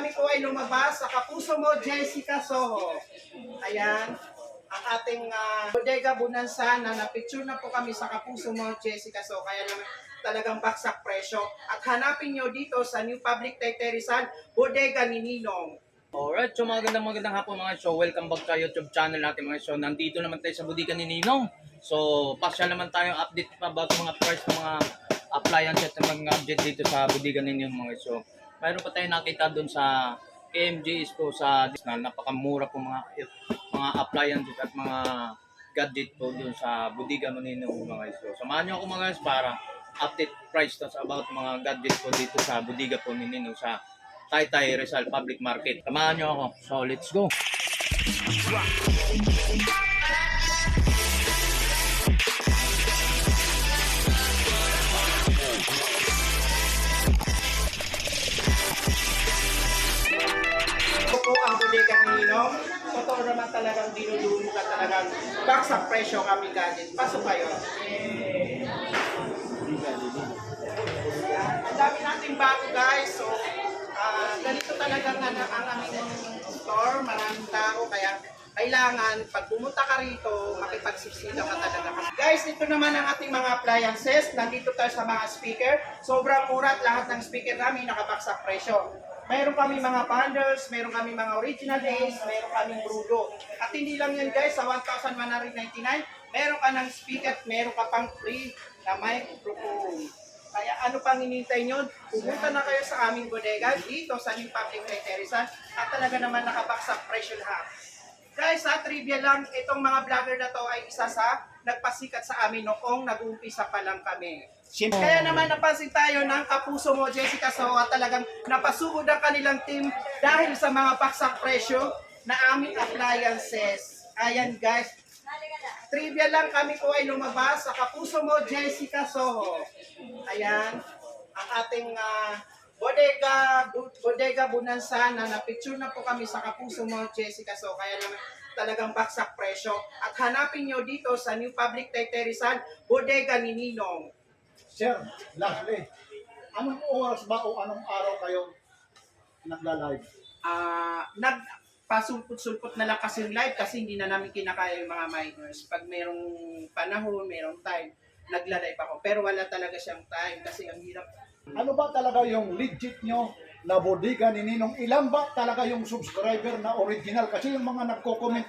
kami po ay lumabas sa kapuso mo, Jessica Soho. Ayan, ang ating ah, bodega Bunansa na napicture na po kami sa kapuso mo, Jessica Soho. Kaya naman talagang baksak presyo. At hanapin nyo dito sa New Public Taytay bodega ni Ninong. Alright, so magandang magandang hapon mga show. Welcome back sa YouTube channel natin mga show. Nandito naman tayo sa budikan ni Ninong. So, pasya naman tayong update pa about mga price ng mga appliances at mga gadget dito sa budikan ni Ninong mga show. Mayroon pa tayo nakita doon sa AMG Expo sa Disney. Napakamura po mga mga appliances at mga gadget po doon sa budigan ni Ninong mga show. Samahan niyo ako mga guys para update price tas about mga gadget po dito sa budiga po ni Ninong sa Taytay Rizal Public Market. Samahan niyo ako. So, let's go. Ito Ninong. Totoo naman talagang dinudumo ka talagang baksak presyo kami gadget. Pasok kayo. Ang dami nating bago guys. So, ah, ganito talaga ang, ang aming store. Maraming tao. Kaya kailangan, pag pumunta ka rito, makipagsiksika ka talaga. Guys, ito naman ang ating mga appliances. Nandito tayo sa mga speaker. Sobrang mura at lahat ng speaker namin nakabaksak presyo. Meron kami mga bundles, meron kami mga original days, meron kami brudo. At hindi lang yan guys, sa 1,199, meron ka ng speaker meron ka pang free na microphone. Kaya ano pang hinintay nyo? Pumunta na kayo sa aming bodega dito sa New Public Terrace at talaga naman nakabaksak presyo lahat. Guys, sa trivia lang, itong mga vlogger na to ay isa sa nagpasikat sa amin noong nag-uumpisa pa lang kami. Kaya naman napansin tayo ng kapuso mo, Jessica Soa, talagang napasugod ang kanilang team dahil sa mga baksak presyo na aming appliances. Ayan guys, trivia lang kami po ay lumabas sa kapuso mo, Jessica Soho. Ayan, ang ating ah, bodega, bodega Bunansa na napicture na po kami sa kapuso mo, Jessica Soho. Kaya naman talagang baksak presyo. At hanapin nyo dito sa New Public Rizal, bodega ni Ninong. Sir, lastly, anong oras ba o anong araw kayo nagla-live? ah nag pasulpot-sulpot na lang kasi live kasi hindi na namin kinakaya yung mga minors. Pag merong panahon, merong time, nagla-live ako. Pero wala talaga siyang time kasi ang hirap. Ano ba talaga yung legit nyo na bodega ni Ninong? Ilan ba talaga yung subscriber na original? Kasi yung mga nagko-comment,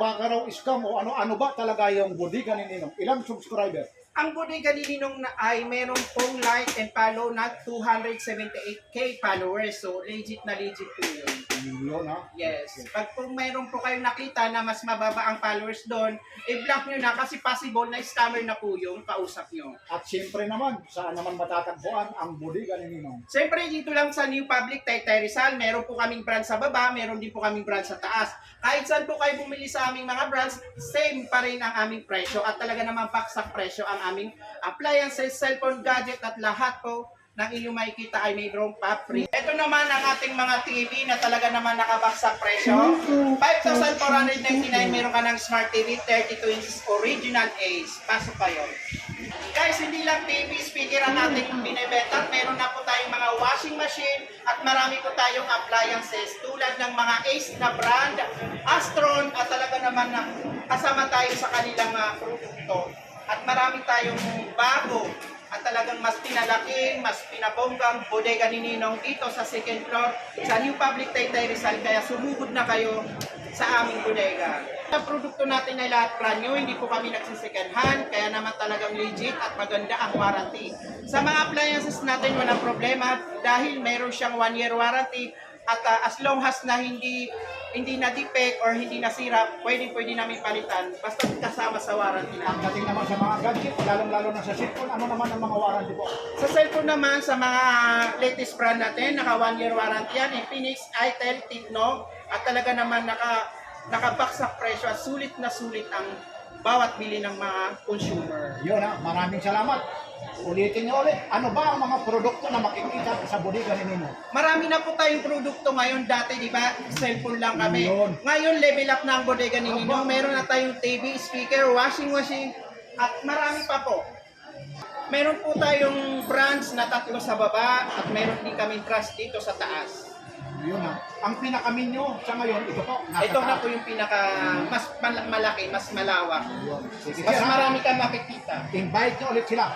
baka raw scam o ano-ano ba talaga yung bodega ni Ninong? Ilang subscriber? Ang bodega ni Ninong na ay meron pong like and follow na 278k followers. So legit na legit po yun. Yun ha? Yes. Pag po mayroon po kayong nakita na mas mababa ang followers doon, i-block nyo na kasi possible na scammer na po yung kausap nyo. At siyempre naman, saan naman matatagpuan ang bodega ni Ninong? Siyempre, dito lang sa New Public Taytay Rizal, meron po kaming brand sa baba, meron din po kaming brand sa taas. Kahit saan po kayo bumili sa aming mga brands, same pa rin ang aming presyo at talaga naman baksak presyo ang aming appliances, cellphone, gadget at lahat po ng inyong makikita ay mayroong pa free. Ito naman ang ating mga TV na talaga naman nakabaksak presyo. 5,499 meron ka ng Smart TV 32 inches original Ace. Pasok kayo. Guys, hindi lang TV speaker ang ating binibenta. Meron na po tayong mga washing machine at marami po tayong appliances tulad ng mga Ace na brand, Astron at talaga naman na kasama tayo sa kanilang mga produkto. At marami tayong bago talagang mas pinalaki, mas pinabonggang bodega ni Ninong dito sa second floor sa New Public Taytay Rizal. Kaya sumugod na kayo sa aming bodega. Ang produkto natin ay lahat brand new, hindi po kami nagsisecond hand, kaya naman talagang legit at maganda ang warranty. Sa mga appliances natin walang problema dahil meron siyang one year warranty at uh, as long as na hindi hindi na defect or hindi nasira, pwede pwede namin palitan basta kasama sa warranty Ang natin. dating naman sa mga gadget, lalong-lalo na sa cellphone, ano naman ang mga warranty po? Sa cellphone naman, sa mga latest brand natin, naka one year warranty yan, Infinix, Itel, Tecno, at talaga naman naka nakabaksak presyo at sulit na sulit ang bawat bili ng mga consumer. Yun ha, maraming salamat. Ulitin niyo ulit, ano ba ang mga produkto na makikita sa bodega ni Ninong? Marami na po tayong produkto ngayon. Dati, di ba, cellphone lang kami. Yun. Ngayon, level up na ang bodega ni Ninong. Meron na tayong TV, speaker, washing machine, at marami pa po. Meron po tayong brands na tatlo sa baba at meron din kami brands dito sa taas. Yun ha. ang pinaka-menu sa ngayon, ito po. nasa Ito na taas. po yung pinaka mas mal- malaki, mas malawak. Sige, Mas marami kang makikita. Invite nyo ulit sila.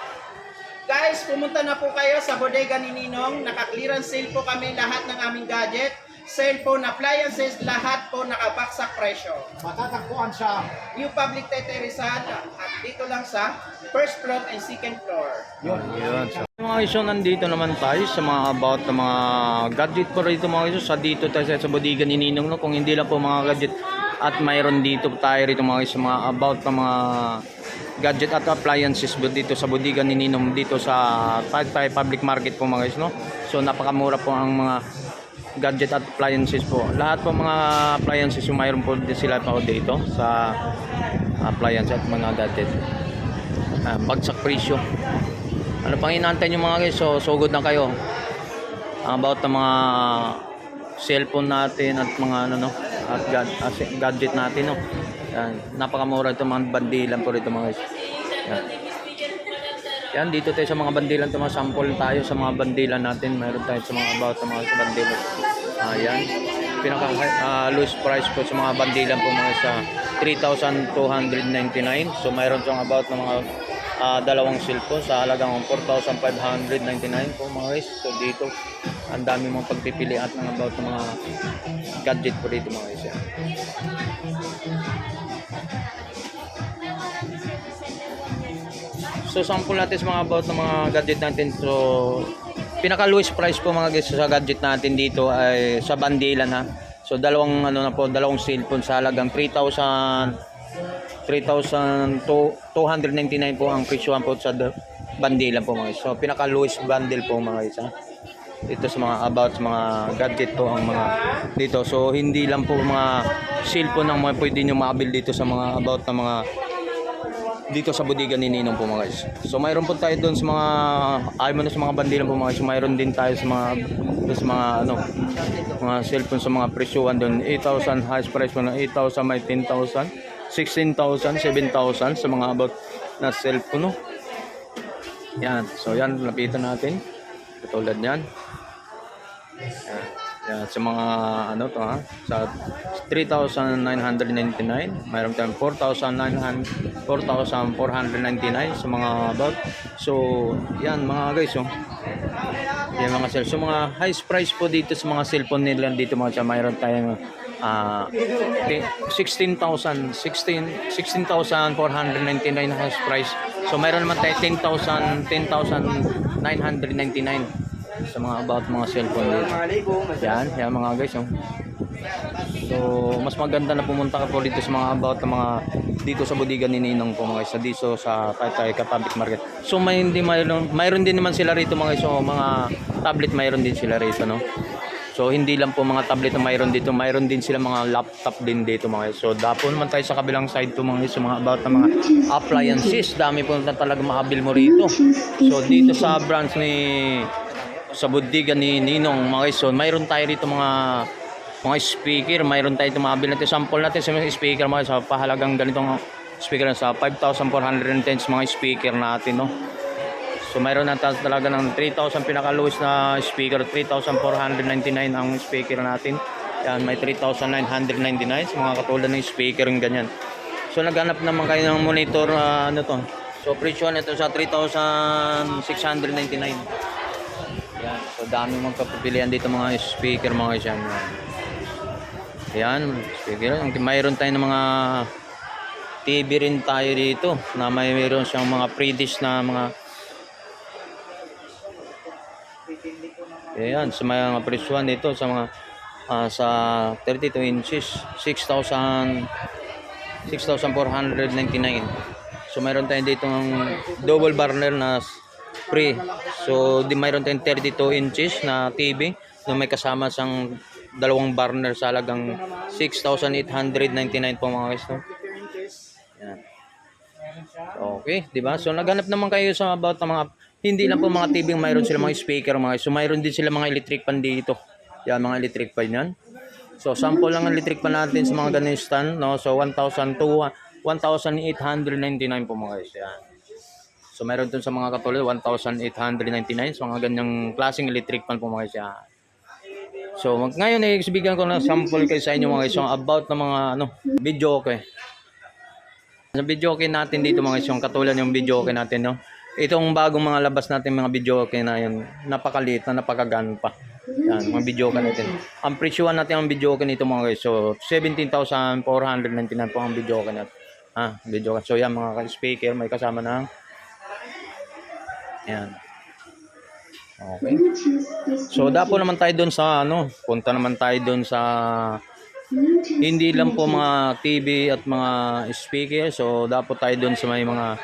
Guys, pumunta na po kayo sa bodega ni Ninong. Naka-clearance sale po kami lahat ng aming gadget. Cellphone, appliances, lahat po nakabaksak presyo. Matatagpuan sa New Public Tete Rizal at dito lang sa first floor and second floor. yun. Yun. So, mga iso, nandito naman tayo sa mga about ng mga gadget po rito mga iso. Sa dito tayo sa, sa bodega ni Ninong. No? Kung hindi lang po mga gadget at mayroon dito tayo rito mga iso, mga about ng mga gadget at appliances dito sa bodega ni Ninong dito sa Taytay Public Market po mga iso. No? So napakamura po ang mga gadget at appliances po. Lahat po mga appliances yung mayroon po sila po dito sa appliance at mga gadget. Ah, bagsak presyo. Ano pang inaantay nyo mga guys? So, sugod na kayo. About ng mga cellphone natin at mga ano no, at gad, as- gadget natin no. Yan, napakamura ito mga bandilan po rito mga guys. Yan. Yan, dito tayo sa mga bandilan, ito mga sample tayo sa mga bandilan natin. Mayroon tayo sa mga about ng mga sa bandilan. Ayan. Pinaka ah, lowest price po sa mga bandilan po mga sa 3,299. So mayroon siyang about ng mga ah, dalawang cellphone sa halagang 4,599 po mga guys. So dito, ang dami mong pagpipili at ng about ng mga gadget po dito mga guys. So sample natin sa mga about ng mga gadget natin. So pinaka lowest price po mga guys sa gadget natin dito ay sa bandilan ha. So dalawang ano na po, dalawang cellphone sa halagang 3,000 3,299 po ang presyohan po sa bandilan po mga guys. So pinaka lowest bundle po mga guys. Dito sa mga about sa mga gadget po ang mga dito. So hindi lang po mga cellphone ang mga pwede nyo maabil dito sa mga about na mga dito sa bodega ni Ninong po mga guys. So mayroon po tayo doon sa mga ay mo na sa mga bandilan po mga guys. Mayroon din tayo sa mga sa mga ano mga cellphone sa mga presyuhan doon 8,000 highest price po na 8,000 may 10,000 16,000 7,000 sa mga about na cellphone no. Yan. So yan lapitan natin. Katulad niyan. Yan. Yan, sa mga ano to ha, sa 3,999, mayroon tayong 4,900 4,499 sa mga about. So, yan mga guys, oh. Yan mga cell. So, mga highest price po dito sa mga cellphone nila dito mga siya, mayroon tayong ah 16,000 16 16,499 highest price. So, mayroon naman tayo 10,000 10,999 sa mga about mga cellphone dito. Yan, yan mga guys. Oh. So, mas maganda na pumunta ka po dito sa mga about ng mga dito sa bodega ni Ninong po mga guys, dito sa Taytay Public Market. So, may hindi mayroon, mayroon din naman sila rito mga guys, so mga tablet mayroon din sila rito, no? So, hindi lang po mga tablet na mayroon dito, mayroon din sila mga laptop din dito mga. So, dapo naman tayo sa kabilang side po mga guys, mga about ng mga appliances. Dami po na talaga makabil mo rito. So, dito sa branch ni sa bodega ni Ninong mga. So, mayroon tayo rito mga mga speaker, mayroon tayo tumabil natin sample natin sa mga speaker mga sa pahalagang ganitong speaker na sa 5,410 sa mga speaker natin no. So mayroon na talaga ng 3,000 pinaka-lowest na speaker, 3,499 ang speaker natin. Yan, may 3,999 sa mga katulad ng speaker ng ganyan. So naghanap naman kayo ng monitor ah, ano to. So presyo nito sa 3,699. Yan. So dami mong kapipilian dito mga speaker mga isyan. Yan, speaker. Mayroon tayo ng mga TV rin tayo dito na may mayroon siyang mga pre-dish na mga Ayan, sa mga presyuhan dito sa mga ah, sa 32 inches, 6,000 6,499. So mayroon tayo dito ng double burner na free. So di mayroon tayong 32 inches na TV na may kasama sang dalawang burner sa halagang 6,899 po mga guys. No? Okay, di ba? So naghanap naman kayo sa about ng mga hindi lang po mga TV ang mayroon sila mga speaker mga. So mayroon din sila mga electric fan dito. Yan mga electric fan yan. So sample lang ang electric fan natin sa mga ganun stand, no? So 1,000 to 1,899 po mga guys. Yan. So meron dun sa mga katulad 1,899 so mga ganyang klaseng electric fan po mga guys. Yan. So mag, ngayon eh, bigyan ko ng sample kayo sa inyo mga guys yung about ng mga ano, video okay. Sa video okay natin dito mga guys yung katulad yung video okay natin no. Itong bagong mga labas natin mga video okay na yun, napakaliit na napakagaan pa. Yan, mga video okay natin. Ang presyuhan natin ang video okay nito mga guys. So 17,499 po ang video okay natin. Ah, video. So yan mga speaker may kasama ng yan. Okay. So dapo naman tayo doon sa ano, punta naman tayo doon sa hindi lang po mga TV at mga speaker. So dapo tayo doon sa may mga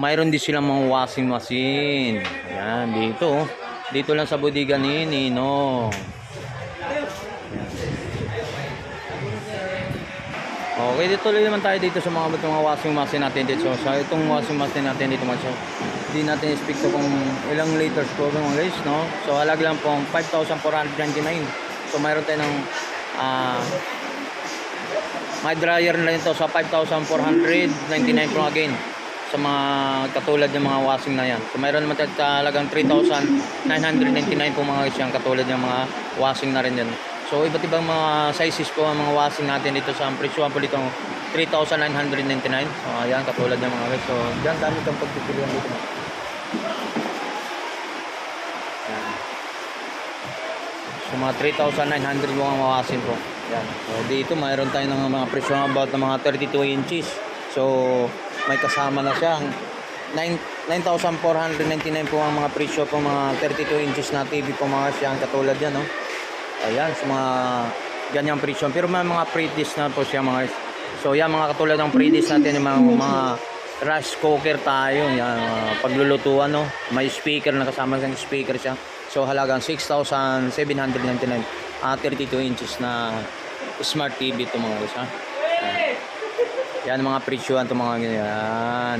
mayroon din silang mga washing machine. Yan dito. oh. Dito lang sa bodega ni Nino. Okay, dito tuloy naman tayo dito sa mga mga washing machine natin dito. So, sa itong washing machine natin dito mga so, hindi natin to kung ilang liters po mga guys, no? So, halag lang pong 5,499. So, mayroon tayo ng ah my dryer na ito sa 5,499 po again sa mga katulad ng mga washing na yan. So mayroon naman talagang 3,999 po mga guys katulad ng mga washing na rin yan. So iba't ibang mga sizes po ang mga washing natin dito sa presyo po dito 3,999. So ayan katulad ng mga guys. So diyan dami kang pagpipilian dito. So mga 3,900 po ang mga washing po. Yan. So dito mayroon tayo ng mga presyo about ng mga 32 inches. So may kasama na siya. 9 9,499 po ang mga presyo po mga 32 inches na TV po mga siya katulad yan no. Ayan sa mga ganyang presyo. Pero may mga pre-dish na po siya mga So yan mga katulad ng pre-dish natin yung mga, mga rice cooker tayo. Yan mga paglulutuan no. May speaker na kasama ng speaker siya. So halagang 6,799 ah 32 inches na smart TV ito mga guys ha. Yan mga presyoan ito mga ganyan.